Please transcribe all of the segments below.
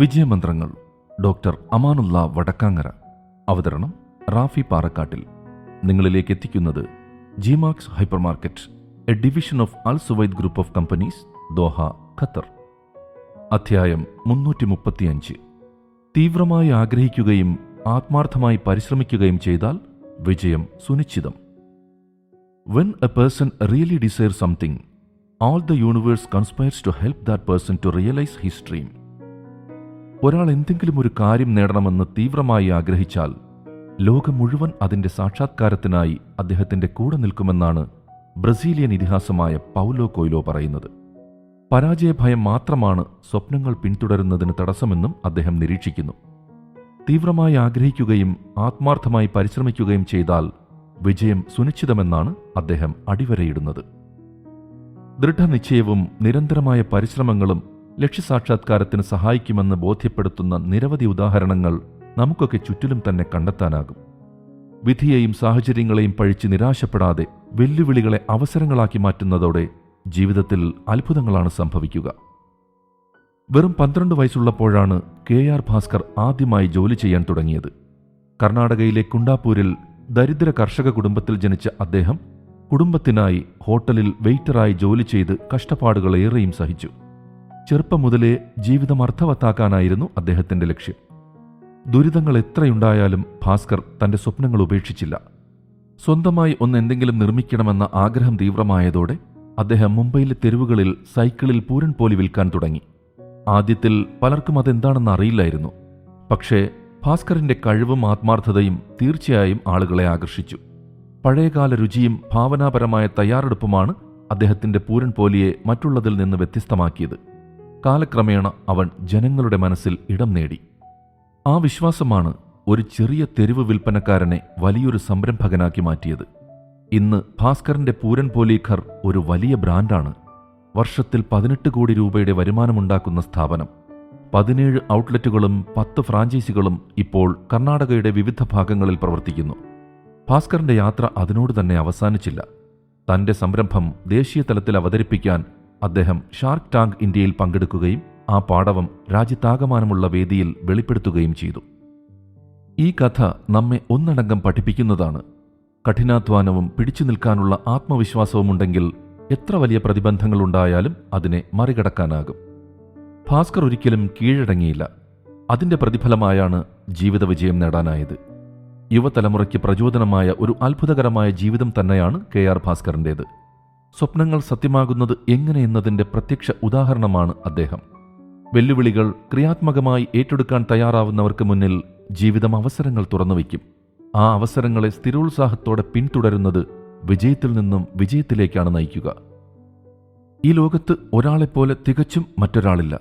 വിജയമന്ത്രങ്ങൾ doctor Amanullah Vadakkangara. അവതരണം റാഫി പാറക്കാട്ടിൽ. നിങ്ങളിലേക്ക് എത്തിക്കുന്നത് Gmax hyper market a division of Al Suwaid group of companies Doha Qatar. അധ്യായം മുന്നൂറ്റി മുപ്പത്തിയഞ്ച് തീവ്രമായി ആഗ്രഹിക്കുകയും ആത്മാർത്ഥമായി പരിശ്രമിക്കുകയും ചെയ്താൽ വിജയം സുനിശ്ചിതം. When a person really desire something all the universe conspires to help that person to realize his dream ഒരാൾ എന്തെങ്കിലും ഒരു കാര്യം നേടണമെന്ന് തീവ്രമായി ആഗ്രഹിച്ചാൽ ലോകം മുഴുവൻ അതിന്റെ സാക്ഷാത്കാരത്തിനായി അദ്ദേഹത്തിന്റെ കൂടെ നിൽക്കുമെന്നാണ് ബ്രസീലിയൻ ഇതിഹാസമായ പൗലോ കൊയ്ലോ പറയുന്നത്. പരാജയഭയം മാത്രമാണ് സ്വപ്നങ്ങൾ പിന്തുടരുന്നതിന് തടസ്സമെന്നും അദ്ദേഹം നിരീക്ഷിക്കുന്നു. തീവ്രമായി ആഗ്രഹിക്കുകയും ആത്മാർത്ഥമായി പരിശ്രമിക്കുകയും ചെയ്താൽ വിജയം സുനിശ്ചിതമെന്നാണ് അദ്ദേഹം അടിവരയിടുന്നത്. ദൃഢനിശ്ചയവും നിരന്തരമായ പരിശ്രമങ്ങളും ലക്ഷ്യസാക്ഷാത്കാരത്തിന് സഹായിക്കുമെന്ന് ബോധ്യപ്പെടുത്തുന്ന നിരവധി ഉദാഹരണങ്ങൾ നമുക്കൊക്കെ ചുറ്റിലും തന്നെ കണ്ടെത്താനാകും. വിധിയെയും സാഹചര്യങ്ങളെയും പഴിച്ച് നിരാശപ്പെടാതെ വെല്ലുവിളികളെ അവസരങ്ങളാക്കി മാറ്റുന്നതോടെ ജീവിതത്തിൽ അത്ഭുതങ്ങളാണ് സംഭവിക്കുക. വെറും പന്ത്രണ്ട് വയസ്സുള്ളപ്പോഴാണ് കെ ആർ ഭാസ്കർ ആദ്യമായി ജോലി ചെയ്യാൻ തുടങ്ങിയത്. കർണാടകയിലെ കുണ്ടാപ്പൂരിൽ ദരിദ്ര കർഷക കുടുംബത്തിൽ ജനിച്ച അദ്ദേഹം കുടുംബത്തിനായി ഹോട്ടലിൽ വെയിറ്ററായി ജോലി ചെയ്ത് കഷ്ടപ്പാടുകളേറെയും സഹിച്ചു. ചെറുപ്പം മുതലേ ജീവിതം അർത്ഥവത്താക്കാനായിരുന്നു അദ്ദേഹത്തിന്റെ ലക്ഷ്യം. ദുരിതങ്ങൾ എത്രയുണ്ടായാലും ഭാസ്കർ തന്റെ സ്വപ്നങ്ങൾ ഉപേക്ഷിച്ചില്ല. സ്വന്തമായി ഒന്ന് എന്തെങ്കിലും നിർമ്മിക്കണമെന്ന ആഗ്രഹം തീവ്രമായതോടെ അദ്ദേഹം മുംബൈയിലെ തെരുവുകളിൽ സൈക്കിളിൽ പൂരൻ പോലി വിൽക്കാൻ തുടങ്ങി. ആദ്യത്തിൽ പലർക്കും അതെന്താണെന്ന് അറിയില്ലായിരുന്നു. പക്ഷേ ഭാസ്കറിന്റെ കഴിവും ആത്മാർത്ഥതയും തീർച്ചയായും ആളുകളെ ആകർഷിച്ചു. പഴയകാല രുചിയും ഭാവനാപരമായ തയ്യാറെടുപ്പുമാണ് അദ്ദേഹത്തിന്റെ പൂരൻ പോലിയെ മറ്റുള്ളതിൽ നിന്ന് വ്യത്യസ്തമാക്കിയത്. കാലക്രമേണ അവൻ ജനങ്ങളുടെ മനസ്സിൽ ഇടം നേടി. ആ വിശ്വാസമാണ് ഒരു ചെറിയ തെരുവ് വിൽപ്പനക്കാരനെ വലിയൊരു സംരംഭകനാക്കി മാറ്റിയത്. ഇന്ന് ഭാസ്കറിന്റെ പൂരൻ പോലീഖർ ഒരു വലിയ ബ്രാൻഡാണ്. വർഷത്തിൽ പതിനെട്ട് കോടി രൂപയുടെ വരുമാനമുണ്ടാക്കുന്ന സ്ഥാപനം. പതിനേഴ് ഔട്ട്ലെറ്റുകളും പത്ത് ഫ്രാഞ്ചൈസികളും ഇപ്പോൾ കർണാടകയുടെ വിവിധ ഭാഗങ്ങളിൽ പ്രവർത്തിക്കുന്നു. ഭാസ്കറിന്റെ യാത്ര അതിനോട് തന്നെ അവസാനിച്ചില്ല. തന്റെ സംരംഭം ദേശീയ തലത്തിൽ അവതരിപ്പിക്കാൻ അദ്ദേഹം ഷാർക്ക് ടാങ്ക് ഇന്ത്യയിൽ പങ്കെടുക്കുകയും ആ പാടവം രാജ്യത്താകമാനമുള്ള വേദിയിൽ വെളിപ്പെടുത്തുകയും ചെയ്തു. ഈ കഥ നമ്മെ ഒന്നടങ്കം പഠിപ്പിക്കുന്നതാണ്. കഠിനാധ്വാനവും പിടിച്ചു നിൽക്കാനുള്ള ആത്മവിശ്വാസവുമുണ്ടെങ്കിൽ എത്ര വലിയ പ്രതിബന്ധങ്ങളുണ്ടായാലും അതിനെ മറികടക്കാനാകും. ഭാസ്കർ ഒരിക്കലും കീഴടങ്ങിയില്ല. അതിന്റെ പ്രതിഫലമായാണ് ജീവിത വിജയം നേടാനായത്. യുവതലമുറയ്ക്ക് പ്രചോദനമായ ഒരു അത്ഭുതകരമായ ജീവിതം തന്നെയാണ് കെ ആർ ഭാസ്കറിന്റേത് സ്വപ്നങ്ങൾ സത്യമാകുന്നത് എങ്ങനെയെന്നതിന്റെ പ്രത്യക്ഷ ഉദാഹരണമാണ് അദ്ദേഹം. വെല്ലുവിളികൾ ക്രിയാത്മകമായി ഏറ്റെടുക്കാൻ തയ്യാറാവുന്നവർക്ക് മുന്നിൽ ജീവിതം അവസരങ്ങൾ തുറന്നുവയ്ക്കും. ആ അവസരങ്ങളെ സ്ഥിരോത്സാഹത്തോടെ പിന്തുടരുന്നത് വിജയത്തിൽ നിന്നും വിജയത്തിലേക്കാണ് നയിക്കുക. ഈ ലോകത്ത് ഒരാളെപ്പോലെ തികച്ചും മറ്റൊരാളില്ല.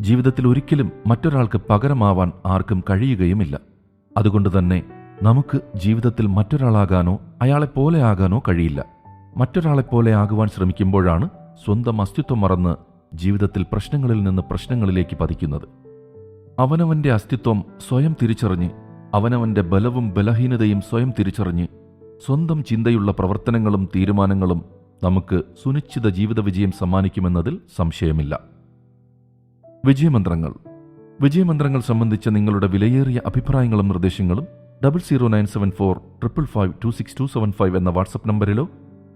ജീവിതത്തിൽ ഒരിക്കലും മറ്റൊരാൾക്ക് പകരമാവാൻ ആർക്കും കഴിയുകയുമില്ല. അതുകൊണ്ട് തന്നെ നമുക്ക് ജീവിതത്തിൽ മറ്റൊരാളാകാനോ അയാളെപ്പോലെ ആകാനോ കഴിയില്ല. മറ്റൊരാളെപ്പോലെ ആകുവാൻ ശ്രമിക്കുമ്പോഴാണ് സ്വന്തം അസ്തിത്വം മറന്ന് ജീവിതത്തിൽ പ്രശ്നങ്ങളിൽ നിന്ന് പ്രശ്നങ്ങളിലേക്ക് പതിക്കുന്നത്. അവനവന്റെ അസ്തിത്വം സ്വയം തിരിച്ചറിഞ്ഞ് അവനവന്റെ ബലവും ബലഹീനതയും സ്വയം തിരിച്ചറിഞ്ഞ് സ്വന്തം ചിന്തയുള്ള പ്രവർത്തനങ്ങളും തീരുമാനങ്ങളും നമുക്ക് സുനിശ്ചിത ജീവിത വിജയം സമ്മാനിക്കുമെന്നതിൽ സംശയമില്ല. വിജയമന്ത്രങ്ങൾ. വിജയമന്ത്രങ്ങൾ സംബന്ധിച്ച നിങ്ങളുടെ വിലയേറിയ അഭിപ്രായങ്ങളും നിർദ്ദേശങ്ങളും double zero nine seven four triple five two six two seven five എന്ന വാട്സപ്പ് നമ്പറിലോ